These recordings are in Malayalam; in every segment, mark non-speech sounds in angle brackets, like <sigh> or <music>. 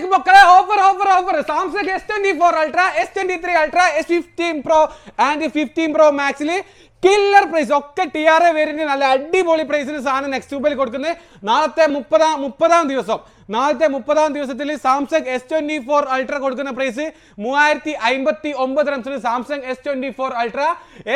അസ്സലാമലൈക്കും മക്കളെ offer offer offer Samsung S twenty four ultra S twenty three ultra S fifteen pro and fifteen pro മാക്സിൽ killer price ഒക്കെ ടി ആർ എ വേരിയന്റ് നല്ല അടിപൊളി പ്രൈസിന് സാധനം നെക്സ്റ്റ് മൊബൈൽ കൊടുക്കുന്നത്. നാളത്തെ മുപ്പതാം മുപ്പതാം ദിവസം. നാളത്തെ മുപ്പതാം ദിവസത്തിൽ Samsung S twenty four ultra കൊടുക്കുന്ന പ്രൈസ് മൂവായിരത്തി അമ്പത്തി ഒമ്പത് റംസിന് Samsung S twenty four ultra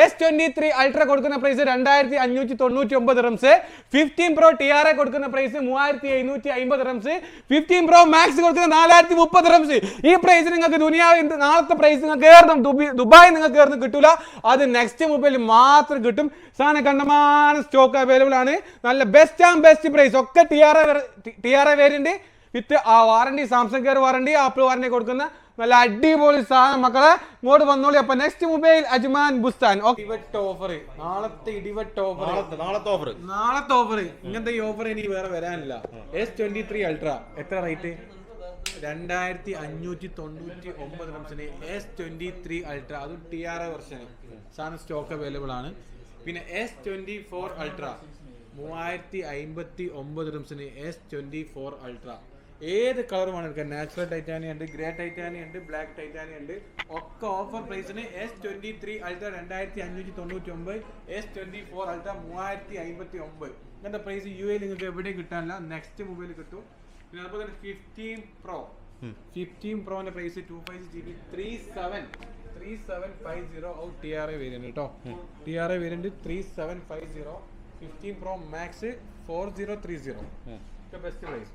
S twenty three ultra കൊടുക്കുന്ന പ്രൈസ് രണ്ടായിരത്തി അഞ്ഞൂറ്റി തൊണ്ണൂറ്റി ഒമ്പത് rums fifteen pro T R A കൊടുക്കുന്ന പ്രൈസ് മൂവായിരത്തി എഴുന്നൂറ്റി അമ്പത് റംസ് ഫിഫ്റ്റീൻ പ്രോ മാക്സ് കൊടുക്കുന്ന നാലായിരത്തി മുപ്പത് റംസ് ഈ പ്രൈസ് നിങ്ങൾക്ക് ദുനിയാവ് നാളത്തെ പ്രൈസ് നിങ്ങൾക്ക് കയറണം ദുബായ് നിങ്ങൾക്ക് കയറുന്നു കിട്ടൂല. അത് നെക്സ്റ്റ് മൊബൈൽ മാത്രം കിട്ടും. സാധനം കണ്ടമാനം സ്റ്റോക്ക് അവൈലബിൾ ആണ്. നല്ല ബെസ്റ്റ് ആൻഡ് ബെസ്റ്റ് പ്രൈസ് ഒക്കെ T R A T R A variant with ആ warranty Samsung care warranty Apple warranty കൊടുക്കുന്ന നല്ല അടിപൊളി സാധനം. മക്കളെ ഇങ്ങോട്ട് വന്നോളി. അപ്പൊ നെക്സ്റ്റ് മൊബൈൽ അജ്മാൻ ബുസ്താൻ. ഇടിവെട്ട് ഓഫർ നാളത്തെ ഇടിവെട്ട് ഓഫർ നാളത്തെ ഓഫർ നാളത്തെ ഓഫർ ഇങ്ങനത്തെ ഈ ഓഫർ ഇനി വേറെ വരാനില്ല. എസ് ട്വന്റി ത്രീ അൾട്ര എത്ര റേറ്റ് രണ്ടായിരത്തി അഞ്ഞൂറ്റി തൊണ്ണൂറ്റി ഒമ്പത് റംസിന് എസ് ട്വന്റി ത്രീ അൾട്ര അതും ടി ആർ എ വെർഷന് സാധനം സ്റ്റോക്ക് അവൈലബിൾ ആണ്. പിന്നെ എസ് ട്വന്റി ഫോർ അൾട്ര മൂവായിരത്തി അമ്പത്തി ഒമ്പത് റംസിന് എസ് ട്വന്റി ഫോർ അൾട്ര ഏത് കളറുമാണ് എടുക്കുക നാച്ചുറൽ ടൈറ്റാനിയം ഉണ്ട് ഗ്രേ ടൈറ്റാനിയം ഉണ്ട് ബ്ലാക്ക് ടൈറ്റാനിയം ഉണ്ട്. ഒക്കെ ഓഫർ പ്രൈസിന് എസ് ട്വന്റി ത്രീ അൾട്ര രണ്ടായിരത്തി അഞ്ഞൂറ്റി തൊണ്ണൂറ്റി ഒമ്പത് എസ് ട്വന്റി ഫോർ അൾട്ര മൂവായിരത്തി അമ്പത്തി ഒമ്പത് ഇങ്ങനത്തെ പ്രൈസ് യു എയിൽ നിങ്ങൾക്ക് എവിടെയും കിട്ടാനില്ല. നെക്സ്റ്റ് മൊബൈൽ കിട്ടും. പിന്നെ അതുപോലെ തന്നെ fifteen pro fifteen പ്രോന്റെ price two five G B three seven three seven five zero ഔ ടി ആർ എ വേരിയന്റ് കേട്ടോ T R A variant three seven five zero fifteen pro max four zero three zero best price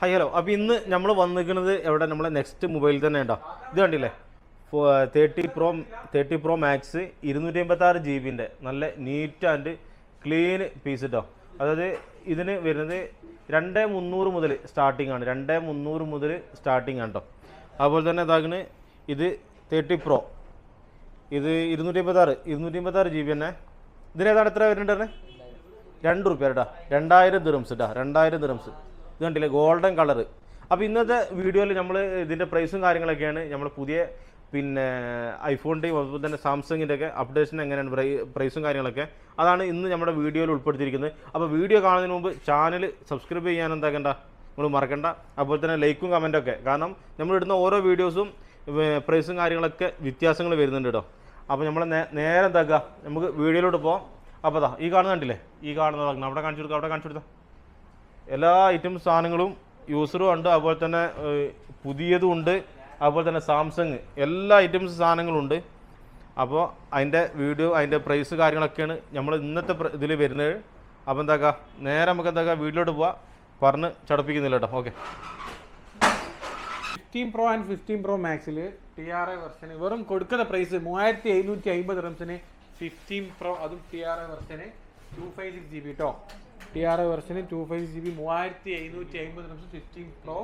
hi hello അപ്പോൾ ഇന്ന് നമ്മൾ വന്നിരിക്കുന്നത് എവിടെ? നമ്മളെ നെക്സ്റ്റ് മൊബൈൽ തന്നെ ഉണ്ടോ ഇത് കണ്ടില്ലേ? Thirty pro thirty pro max ഇരുന്നൂറ്റി അമ്പത്തി ആറ് ജി ബിന്റെ നല്ല നീറ്റ് ആൻഡ് ക്ലീൻ പീസ് കേട്ടോ അതായത് ഇതിന് വരുന്നത് രണ്ട് മുന്നൂറ് മുതൽ സ്റ്റാർട്ടിംഗ് ആണ്. രണ്ട് മുന്നൂറ് മുതൽ സ്റ്റാർട്ടിംഗ് ആണ് കേട്ടോ അതുപോലെ തന്നെ ഇതാകണ് ഇത് തേർട്ടി പ്രോ ഇത് ഇരുന്നൂറ്റി അമ്പത്താറ് ഇരുന്നൂറ്റി അമ്പത്താറ് ജി ബി തന്നെ ഇതിനേതാണ് എത്ര വരുന്നുണ്ട് രണ്ട് റുപ്യ കേട്ടോ രണ്ടായിരം ദിറംസ് കേട്ടോ രണ്ടായിരം ദിറംസ് ഇത് കണ്ടില്ലേ ഗോൾഡൻ കളർ അപ്പോൾ ഇന്നത്തെ വീഡിയോയിൽ നമ്മൾ ഇതിന്റെ പ്രൈസും കാര്യങ്ങളൊക്കെയാണ് നമ്മൾ പുതിയ പിന്നെ ഐഫോണിന്റെയും അതുപോലെ തന്നെ സാംസങ്ങിന്റെ ഒക്കെ അപ്ഡേഷൻ എങ്ങനെയാണ്? പ്രൈ- പ്രൈസും കാര്യങ്ങളൊക്കെ. അതാണ് ഇന്ന് നമ്മുടെ വീഡിയോയിൽ ഉൾപ്പെടുത്തിയിരിക്കുന്നത്. അപ്പോൾ വീഡിയോ കാണുന്നതിന് മുമ്പ് ചാനൽ സബ്സ്ക്രൈബ് ചെയ്യാൻ എന്താക്കണ്ട? നമ്മൾ മറക്കണ്ട. അതുപോലെ തന്നെ ലൈക്കും കമന്റൊക്കെ കാരണം നമ്മൾ ഇടുന്ന ഓരോ വീഡിയോസും പ്രൈസും കാര്യങ്ങളൊക്കെ വ്യത്യാസങ്ങൾ വരുന്നുണ്ട് കേട്ടോ അപ്പോൾ നമ്മൾ നേരെ എന്താക്കുക? നമുക്ക് വീഡിയോയിലോട്ട് പോകാം അപ്പോൾ അതാ ഈ കാണുന്ന കണ്ടില്ലേ? ഈ കാണുന്ന അവിടെ കാണിച്ചു കൊടുക്കുക അവിടെ കാണിച്ചു കൊടുത്താൽ എല്ലാ ഐറ്റം സാധനങ്ങളും യൂസറും ഉണ്ട്. അതുപോലെ തന്നെ പുതിയതും ഉണ്ട്. അതുപോലെ തന്നെ സാംസങ് എല്ലാ ഐറ്റംസ് സാധനങ്ങളും ഉണ്ട് അപ്പോൾ അതിന്റെ വീഡിയോ അതിന്റെ പ്രൈസ് കാര്യങ്ങളൊക്കെയാണ് നമ്മൾ ഇന്നത്തെ ഇതിൽ വരുന്നത്. അപ്പോൾ എന്താക്കുക നേരെ നമുക്ക് എന്താക്കുക വീട്ടിലോട്ട് പോവാം. പറഞ്ഞ് ചടപ്പിക്കുന്നില്ല കേട്ടോ. Okay. Fifteen pro and fifteen pro മാക്സിൽ T R A വെർഷന് വെറും കൊടുക്കുന്ന പ്രൈസ് മൂവായിരത്തി എഴുന്നൂറ്റി അമ്പത് റംസിന് ഫിഫ്റ്റീൻ പ്രോ അതും T R A വെർഷന് two five six G B കേട്ടോ ടി ആർ എ വെർഷന് ടു ഫൈവ് ജി ബി മൂവായിരത്തി എഴുന്നൂറ്റി അമ്പത് rums fifteen pro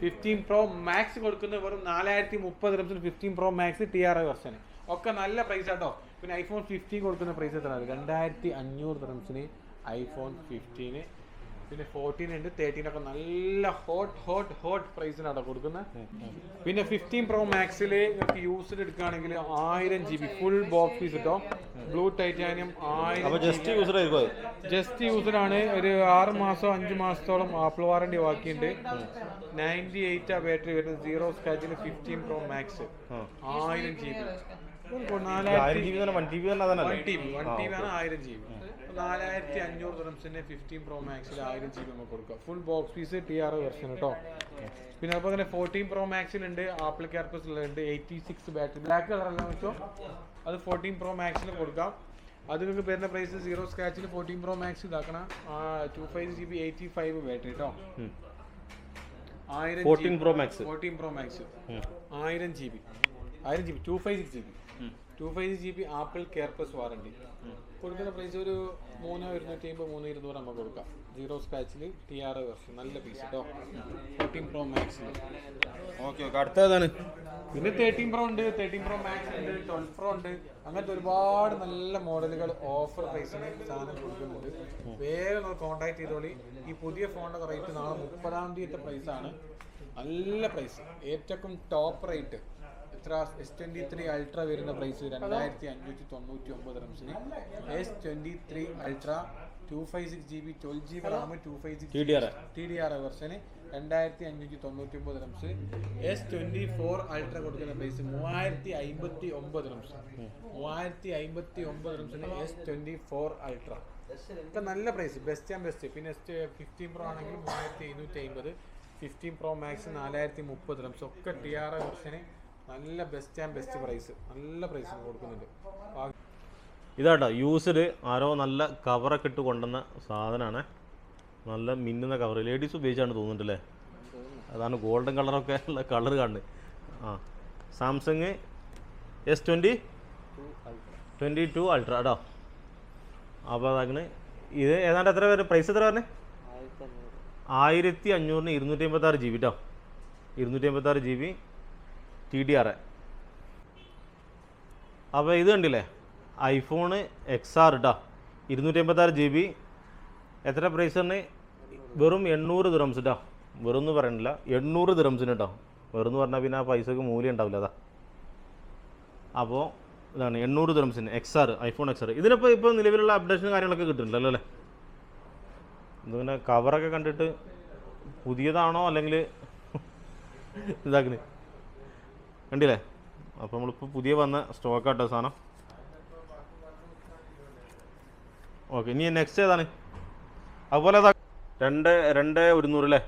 fifteen pro max കൊടുക്കുന്നത് വെറും നാലായിരത്തി മുപ്പത് റംസിന് fifteen pro max T R I വെർഷന് ഒക്കെ നല്ല പ്രൈസ് ആട്ടോ. പിന്നെ ഐഫോൺ ഫിഫ്റ്റീൻ കൊടുക്കുന്ന പ്രൈസ് എത്ര രണ്ടായിരത്തി അഞ്ഞൂറ് റംസിന് ഐഫോൺ ഫിഫ്റ്റീന് പിന്നെ ഫോർട്ടീൻ ഉണ്ട് തേർട്ടീൻ ഒക്കെ നല്ല ഹോട്ട് ഹോട്ട് ഹോട്ട് പ്രൈസിനാണ് കൊടുക്കുന്നത്. പിന്നെ ഫിഫ്റ്റീൻ പ്രോ മാക്സിൽ നിങ്ങൾക്ക് യൂസ്ഡ് എടുക്കുകയാണെങ്കിൽ ആയിരം G B full box piece കിട്ടോ ബ്ലൂ ടൈറ്റാനിയം ആയിരം ജസ്റ്റ് യൂസ്ഡ് ജസ്റ്റ് യൂസ്ഡ് ആണ്. ഒരു ആറ് മാസം അഞ്ച് മാസത്തോളം ആപ്പിൾ വാറണ്ടി ബാക്കിയുണ്ട്. നയന്റി എയ്റ്റ് ആ ബാറ്ററി വരുന്നത് സീറോ സ്കാച്ചിന് ഫിഫ്റ്റീൻ പ്രോ മാക്സ് ആയിരം ജി ബി ആയിരം ജി ബി നാലായിരത്തി അഞ്ഞൂറ് ഫിഫ്റ്റീൻ പ്രോ മാക്സിൽ ആയിരം ജി ബി നമുക്ക് കൊടുക്കാം. Full box piece T R version കേട്ടോ പിന്നെ തന്നെ ഫോർട്ടീൻ പ്രോ മാക്സിലുണ്ട് ആപ്പിൾ ക്യാർപ്പസിലുണ്ട് എയ്റ്റി സിക്സ് ബാറ്ററി ബ്ലാക്ക് കളറെല്ലാം വെച്ചോ? അത് ഫോർട്ടീൻ പ്രോ മാക്സിൽ കൊടുക്കാം. അത് നിങ്ങൾക്ക് വരുന്ന പ്രൈസ് സീറോ സ്ക്രാച്ചിൽ ഫോർട്ടീൻ പ്രോ മാക്സ് ഇതാക്കണം two five G B eighty five battery കേട്ടോ ആയിരം 14 pro max fourteen pro max ആയിരം ജി ബി ആയിരം G B two five six G B two five G B Apple care plus warranty കൊടുക്കുന്ന പ്രൈസ് ഒരു മൂന്ന് ഇരുന്നൂറ്റി അമ്പത് മൂന്ന് ഇരുന്നൂറ് നമുക്ക് കൊടുക്കാം. സീറോ സ്ക്രാച്ചിൽ ടി ആർ വെർഷൻ നല്ല പീസ് കേട്ടോ fourteen pro max okay okay അടുത്തതാണ്. പിന്നെ തേർട്ടീൻ പ്രോ ഉണ്ട് തേർട്ടീൻ പ്രോ മാക്സ് ഉണ്ട് ട്വൽവ് പ്രോ ഉണ്ട്. അങ്ങനത്തെ ഒരുപാട് നല്ല മോഡലുകൾ ഓഫർ പ്രൈസിന് സാധനം കൊടുക്കുന്നുണ്ട്. വേഗം കോൺടാക്ട് ചെയ്തോളി. ഈ പുതിയ ഫോണിന്റെ റേറ്റ് നാളെ മുപ്പതാം തീയതി പ്രൈസാണ് നല്ല പ്രൈസ് ഏറ്റവും ടോപ്പ് റേറ്റ് എത്ര എസ് ട്വന്റി ത്രീ അൾട്ര വരുന്ന പ്രൈസ് രണ്ടായിരത്തി അഞ്ഞൂറ്റി തൊണ്ണൂറ്റി ഒമ്പത് റംസിന് S twenty three ultra two five six G B twelve G B RAM two five six TDR. T D R വെർഷന് രണ്ടായിരത്തി അഞ്ഞൂറ്റി തൊണ്ണൂറ്റി ഒമ്പത് റംസ് എസ് ട്വന്റി ഫോർ അൾട്ര കൊടുക്കുന്ന പ്രൈസ് മൂവായിരത്തി അമ്പത്തി ഒമ്പത് റംസ് മൂവായിരത്തി അമ്പത്തി ഒമ്പത് റംസിന് എസ് ട്വന്റി ഫോർ അൾട്ര ഇപ്പം നല്ല പ്രൈസ് ബെസ്റ്റ് ആൻഡ് ബെസ്റ്റ് പിന്നെ ഫിഫ്റ്റീൻ പ്രോ ആണെങ്കിൽ മൂവായിരത്തി എഴുന്നൂറ്റി അമ്പത് ഫിഫ്റ്റീൻ പ്രോ മാക്സ് നാലായിരത്തി മുപ്പത് റംസ് ഒക്കെ ടി ആർ വെർഷന് നല്ല ബെസ്റ്റ് ആൻഡ് ബെസ്റ്റ് പ്രൈസ് നല്ല പ്രൈസ് കൊടുക്കുന്നുണ്ട്. ഇതാട്ടോ യൂസ്ഡ് ആരോ നല്ല കവറൊക്കെ ഇട്ട് കൊണ്ടുവന്ന സാധനമാണ് നല്ല മിന്നുന്ന കവർ ലേഡീസ് ഉപയോഗിച്ചാണ് തോന്നുന്നുണ്ടല്ലേ അതാണ് ഗോൾഡൻ കളറൊക്കെ ഉള്ള കളർ കാണുന്നത്. ആ Samsung S twenty twenty two ultra കേട്ടോ. അപ്പോൾ അതാക്കണ്. ഇത് ഏതാണ്ട് എത്ര പേര് പ്രൈസ് എത്ര പറഞ്ഞേ ആയിരത്തി അഞ്ഞൂറിന് ഇരുന്നൂറ്റി അമ്പത്താറ് ജി ബി കേട്ടോ ഇരുന്നൂറ്റി അമ്പത്താറ് G B T D R അപ്പോൾ ഇത് കണ്ടില്ലേ? ഐഫോണ് എക്സ് ആർ ഇട്ടാ ഇരുന്നൂറ്റി എൺപത്താറ് ജി ബി എത്ര പ്രൈസ് ആണ്? വെറും എണ്ണൂറ് ദിറംസ് ഇട്ടാ വെറും എന്ന് പറയണില്ല. എണ്ണൂറ് ദിറംസിന് കേട്ടോ വെറും എന്ന് പറഞ്ഞാൽ പിന്നെ ആ പൈസക്ക് മൂല്യം ഉണ്ടാവില്ല അതാ. അപ്പോൾ ഇതാണ് എണ്ണൂറ് ദിറംസിന് X R iPhone X R ഇതിനിപ്പോൾ ഇപ്പോൾ നിലവിലുള്ള അപ്ഡേഷനും കാര്യങ്ങളൊക്കെ കിട്ടുന്നുണ്ടല്ലോ അല്ലേ? ഇതിങ്ങനെ കവറൊക്കെ കണ്ടിട്ട് പുതിയതാണോ അല്ലെങ്കിൽ <laughs> ഇതാക്കുന്നത് കണ്ടില്ലേ? അപ്പോൾ നമ്മളിപ്പോൾ പുതിയ വന്ന സ്റ്റോക്ക് ആട്ടോ സാധനം. ഓക്കെ ഇനി നെക്സ്റ്റ് ഏതാണ്? അതുപോലെ അതാ രണ്ട് രണ്ട് ഒരുന്നൂറ് അല്ലേ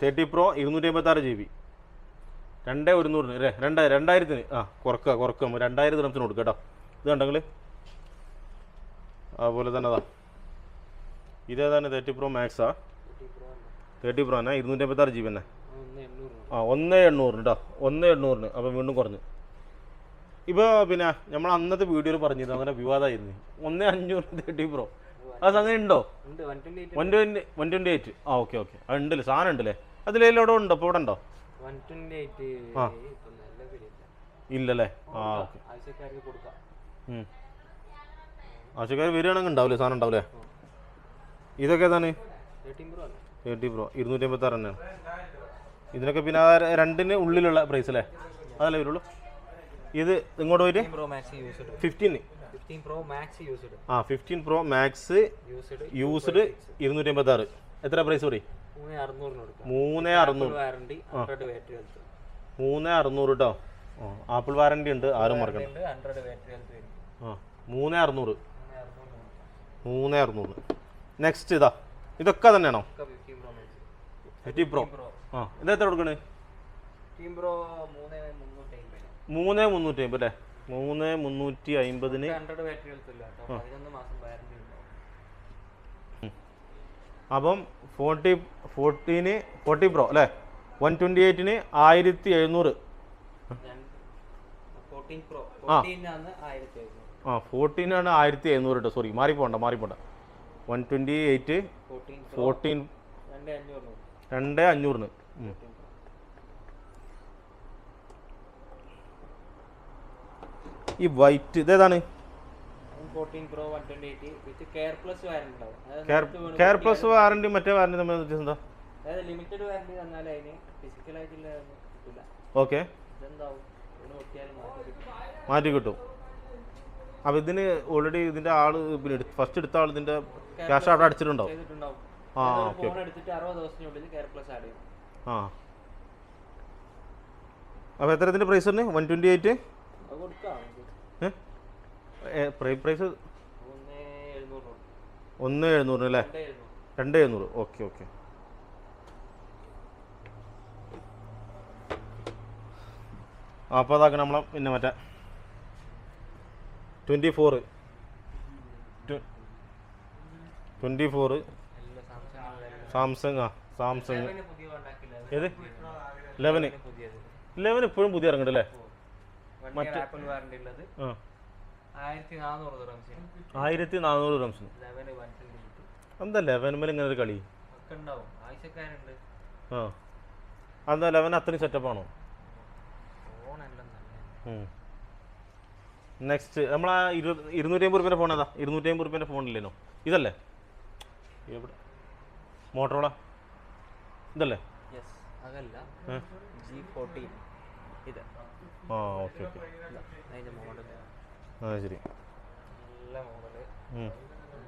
തേർട്ടി പ്രോ ഇരുന്നൂറ്റി അമ്പത്താറ് ജി ബി രണ്ട് ഒരുന്നൂറിന് അല്ലേ രണ്ട് രണ്ടായിരത്തിന്. ആ കുറക്കുക കുറക്കുക. രണ്ടായിരം ദിനത്തിന് കൊടുക്കുക കേട്ടോ. ഇത് കണ്ടെങ്കിൽ അതുപോലെ തന്നെ അതാ ഇതേതാണ് തേർട്ടി പ്രോ മാക്സാ തേർട്ടി പ്രോ തന്നെ. ഇരുന്നൂറ്റി അമ്പത്താറ് ജി ബി തന്നെ. ആ ഒന്ന് എണ്ണൂറിന് കേട്ടോ ഒന്ന് എണ്ണൂറിന്. അപ്പോൾ വീണ്ടും കുറഞ്ഞു. ഇപ്പോൾ പിന്നെ നമ്മൾ അന്നത്തെ വീഡിയോയിൽ പറഞ്ഞിരുന്നു. അങ്ങനെ വിവാദമായിരുന്നു ഒന്ന് അഞ്ഞൂറ് തേർട്ടി പ്രോ അത് അങ്ങനെ ഉണ്ടോ? One twenty one twenty eight. ആ ഓക്കെ ഓക്കെ. അത് ഉണ്ടല്ലേ? സാധനം ഉണ്ടല്ലേ? അതിലേലും ഇവിടെ ഉണ്ടോ? ഇപ്പോൾ ഇവിടെ ഉണ്ടോ? ആ. ഇല്ലല്ലേ? ആ ഓക്കെ. ആവശ്യക്കാർ വരികയാണെങ്കിൽ ഉണ്ടാവില്ലേ? സാധനം ഉണ്ടാവില്ലേ? ഇതൊക്കെ ഏതാണ്? തേർട്ടി പ്രോ ഇരുന്നൂറ്റി അമ്പത്തി ആറ് തന്നെയാണ് ഇതിനൊക്കെ പിന്നെ രണ്ടിന് ഉള്ളിലുള്ള പ്രൈസ് അല്ലേ? അതല്ലേ വരുള്ളൂ? ഇത് ഇങ്ങോട്ട് പോയിട്ട് ഫിഫ്റ്റീന് ആ ഫിഫ്റ്റീൻ പ്രോ മാക്സ് യൂസ്ഡ് ഇരുന്നൂറ്റി അമ്പത്തി ആറ് എത്ര പ്രൈസ് പറയും? മൂന്ന് അറുന്നൂറ്. മൂന്ന് അറുന്നൂറ് കേട്ടോ ആപ്പിൾ വാറണ്ടി ഉണ്ട്. ആരും മറക്കണം ആ മൂന്ന് അറുന്നൂറ്. മൂന്ന് അറുന്നൂറ്. നെക്സ്റ്റ് ഇതാ. ഇതൊക്കെ തന്നെയാണോ? ഫിഫ്റ്റി പ്രോ ആ ഇതെത്ര കൊടുക്കണേ? മൂന്ന് മുന്നൂറ്റി അമ്പത് അല്ലേ? മൂന്ന് മുന്നൂറ്റി അമ്പതിന് അപ്പം ഫോർട്ടി ഫോർട്ടീന് ഫോർട്ടി പ്രോ അല്ലേ? വൺ ട്വന്റി എയ്റ്റിന് ആയിരത്തി എഴുന്നൂറ് എഴുന്നൂറ് ആ. ഫോർട്ടീനാണ് ആയിരത്തി എഴുന്നൂറ് കേട്ടോ സോറി മാറിപ്പോണ്ട മാറിപ്പോണ്ട. വൺ ട്വന്റി എയ്റ്റ് ഫോർട്ടീൻ രണ്ട് അഞ്ഞൂറിന്. ഈ വൈറ്റ് ഇതേതാണ് കെയർ പ്ലസ് വാറണ്ടി മറ്റേ വാറണ്ടി തമ്മിൽ വ്യത്യാസം എന്താ ലിമിറ്റഡ് വാറണ്ടി തന്നാൽ അതിന് ഫിസിക്കൽ ആയിട്ടുള്ള ഓക്കെ മാറ്റി കിട്ടും. അപ്പൊ ഇതിന് ഓൾറെഡി ഇതിന്റെ ആൾ പിന്നെ ഫസ്റ്റ് എടുത്ത ആൾ ഇതിന്റെ ക്യാഷ് അവിടെ അടിച്ചിട്ടുണ്ടാവും. ആ, ഓക്കേ, ആ. അപ്പോൾ എത്ര ഇതിന്റെ പ്രൈസ് തന്നെ വൺ ട്വന്റി എയ്റ്റ്. പ്രൈസ് ഒന്ന് എഴുന്നൂറിന് അല്ലേ? രണ്ട് എഴുന്നൂറ്. Okay okay. അപ്പോൾ അതാക്കണം നമ്മളെ പിന്നെ മറ്റേ ട്വന്റി ഫോറ് ട്വന്റി ഫോറ് എല്ലാം സാംസങ് ആ സാംസങ്. ഏത്? ലെവന് ലെവൻ ഇപ്പോഴും പുതിയ ഇറങ്ങുന്നുണ്ട് അല്ലേ? ആയിരത്തി നാനൂറ് റംസിന് എന്താ ലെവൻ മേൽ ഇങ്ങനെ ഒരു കളി ആ. എന്താ ലെവൻ അത്രയും സെറ്റപ്പ് ആണോ? നെക്സ്റ്റ് നമ്മൾ ആ ഇരു ഇരുന്നൂറ്റി അമ്പത് റുപ്യന്റെ ഫോൺ ഏതാ? ഇരുന്നൂറ്റി അമ്പത് റുപ്യന്റെ ഫോണില്ലേനോ ഇതല്ലേ? എവിടെ? മോട്ടറോള ഇതല്ലേ? അതല്ല ജി ഫോർട്ടീൻ ഇത്. ആ ഓക്കെ ഓക്കെ. അതിന്റെ മോഡൽ ആ ശരി. നല്ല മോഡൽ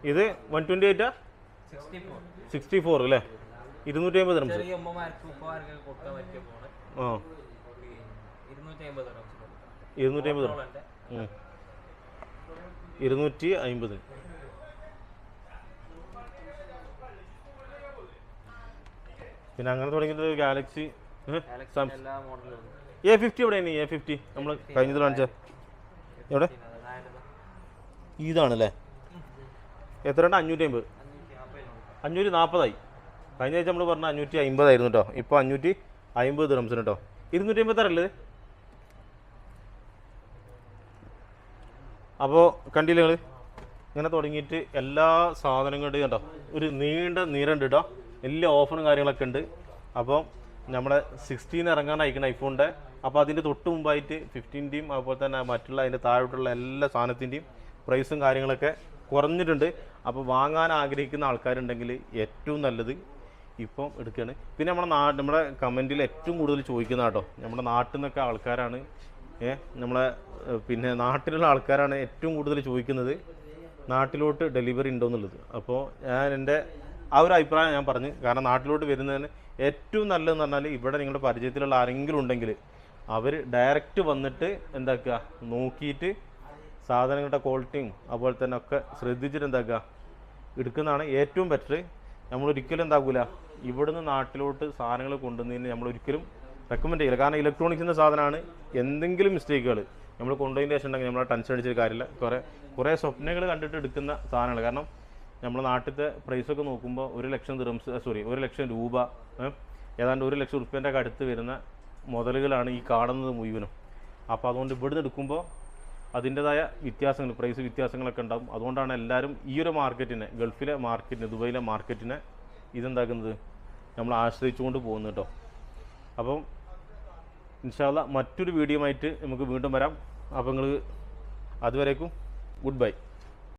ഇത് വൺ ട്വന്റി എയ്റ്റാ സിക്സ്റ്റി ഫോർ അല്ലേ? ഇരുന്നൂറ്റി അമ്പത് റംസ് ആ. ഇരുന്നൂറ്റി അമ്പത് ഇരുന്നൂറ്റി അമ്പത് മോട്ടോറോളന്റെ ഇരുന്നൂറ്റി അമ്പത് പിന്നെ അങ്ങനെ തുടങ്ങിയിട്ട് ഗാലക്സി എ ഫിഫ്റ്റി എവിടെയാണ് എ ഫിഫ്റ്റി നമ്മൾ കഴിഞ്ഞത് കാണിച്ച. എവിടെ? ഇതാണല്ലേ എത്ര ഉണ്ട് അഞ്ഞൂറ്റി അമ്പത് അഞ്ഞൂറ്റി നാൽപ്പതായി കഴിഞ്ഞ ആഴ്ച നമ്മൾ പറഞ്ഞ അഞ്ഞൂറ്റി അമ്പതായിരുന്നു കേട്ടോ ഇപ്പോൾ അഞ്ഞൂറ്റി അമ്പത് ദിറംസിന് കേട്ടോ ഇരുന്നൂറ്റി അമ്പത്താറല്ലേ അപ്പോൾ കണ്ടില്ലേ നിങ്ങൾ ഇങ്ങനെ തുടങ്ങിയിട്ട് എല്ലാ സാധനങ്ങളുടെയും കേട്ടോ ഒരു നീണ്ട നീരുണ്ട് കേട്ടോ എല്ലാ ഓഫറും കാര്യങ്ങളൊക്കെ ഉണ്ട്. അപ്പോൾ നമ്മുടെ സിക്സ്റ്റീൻ ഇറങ്ങാൻ അയക്കുന്ന ഐഫോണിന്റെ അപ്പോൾ അതിന്റെ തൊട്ട് മുമ്പായിട്ട് ഫിഫ്റ്റീന്റെയും അതുപോലെ തന്നെ മറ്റുള്ള അതിന്റെ താഴോട്ടുള്ള എല്ലാ സാധനത്തിന്റെയും പ്രൈസും കാര്യങ്ങളൊക്കെ കുറഞ്ഞിട്ടുണ്ട്. അപ്പോൾ വാങ്ങാൻ ആഗ്രഹിക്കുന്ന ആൾക്കാരുണ്ടെങ്കിൽ ഏറ്റവും നല്ലത് ഇപ്പം എടുക്കുകയാണ് പിന്നെ നമ്മുടെ നാ നമ്മുടെ കമന്റിൽ ഏറ്റവും കൂടുതൽ ചോദിക്കുന്ന കേട്ടോ നമ്മുടെ നാട്ടിൽ നിന്നൊക്കെ ആൾക്കാരാണ് ഏ നമ്മളെ പിന്നെ നാട്ടിലുള്ള ആൾക്കാരാണ് ഏറ്റവും കൂടുതൽ ചോദിക്കുന്നത് നാട്ടിലോട്ട് ഡെലിവറി ഉണ്ടോ എന്നുള്ളത്. അപ്പോൾ ഞാൻ എന്റെ ആ ഒരു അഭിപ്രായം ഞാൻ പറഞ്ഞു. കാരണം നാട്ടിലോട്ട് വരുന്നതിന് ഏറ്റവും നല്ലതെന്ന് പറഞ്ഞാൽ ഇവിടെ നിങ്ങളുടെ പരിചയത്തിലുള്ള ആരെങ്കിലും ഉണ്ടെങ്കിൽ അവർ ഡയറക്റ്റ് വന്നിട്ട് എന്താക്കുക? നോക്കിയിട്ട് സാധനങ്ങളുടെ ക്വാളിറ്റിയും അതുപോലെ തന്നെ ഒക്കെ ശ്രദ്ധിച്ചിട്ട് എന്താക്കുക? എടുക്കുന്നതാണ് ഏറ്റവും ബെറ്റർ നമ്മൾ ഒരിക്കലും എന്താകൂല ഇവിടുന്ന് നാട്ടിലോട്ട് സാധനങ്ങൾ കൊണ്ടുവന്നതിന് നമ്മൾ ഒരിക്കലും റെക്കമെൻഡ് ചെയ്യില്ല. കാരണം ഇലക്ട്രോണിക്സിന്റെ സാധനമാണ് എന്തെങ്കിലും മിസ്റ്റേക്കുകൾ നമ്മൾ കൊണ്ടുപോയതിന് ശേഷം ഉണ്ടെങ്കിൽ നമ്മളെ ടെൻഷൻ അടിച്ചൊരു കാര്യമില്ല. കുറേ കുറേ സ്വപ്നങ്ങൾ കണ്ടിട്ട് എടുക്കുന്ന സാധനങ്ങൾ കാരണം നമ്മുടെ നാട്ടിലത്തെ പ്രൈസൊക്കെ നോക്കുമ്പോൾ ഒരു ലക്ഷം ദിറംസ് സോറി ഒരു ലക്ഷം രൂപ ഏതാണ്ട് ഒരു ലക്ഷം റുപ്യേന്റെ ഒക്കെ അടുത്ത് വരുന്ന മുതലുകളാണ് ഈ കാണുന്നത് മുഴുവനും. അപ്പോൾ അതുകൊണ്ട് ഇവിടുന്ന് എടുക്കുമ്പോൾ അതിന്റെതായ വ്യത്യാസങ്ങൾ പ്രൈസ് വ്യത്യാസങ്ങളൊക്കെ ഉണ്ടാകും അതുകൊണ്ടാണ് എല്ലാവരും ഈ ഒരു മാർക്കറ്റിനെ ഗൾഫിലെ മാർക്കറ്റിനെ ദുബൈയിലെ മാർക്കറ്റിനെ ഇതെന്താക്കുന്നത്? നമ്മൾ ആശ്രയിച്ചുകൊണ്ട് പോകുന്നു കേട്ടോ. അപ്പം ഇൻഷാല്ല മറ്റൊരു വീഡിയോ ആയിട്ട് നമുക്ക് വീണ്ടും വരാം. അപ്പോൾ നിങ്ങൾ അതുവരേക്കും ഗുഡ് ബൈ.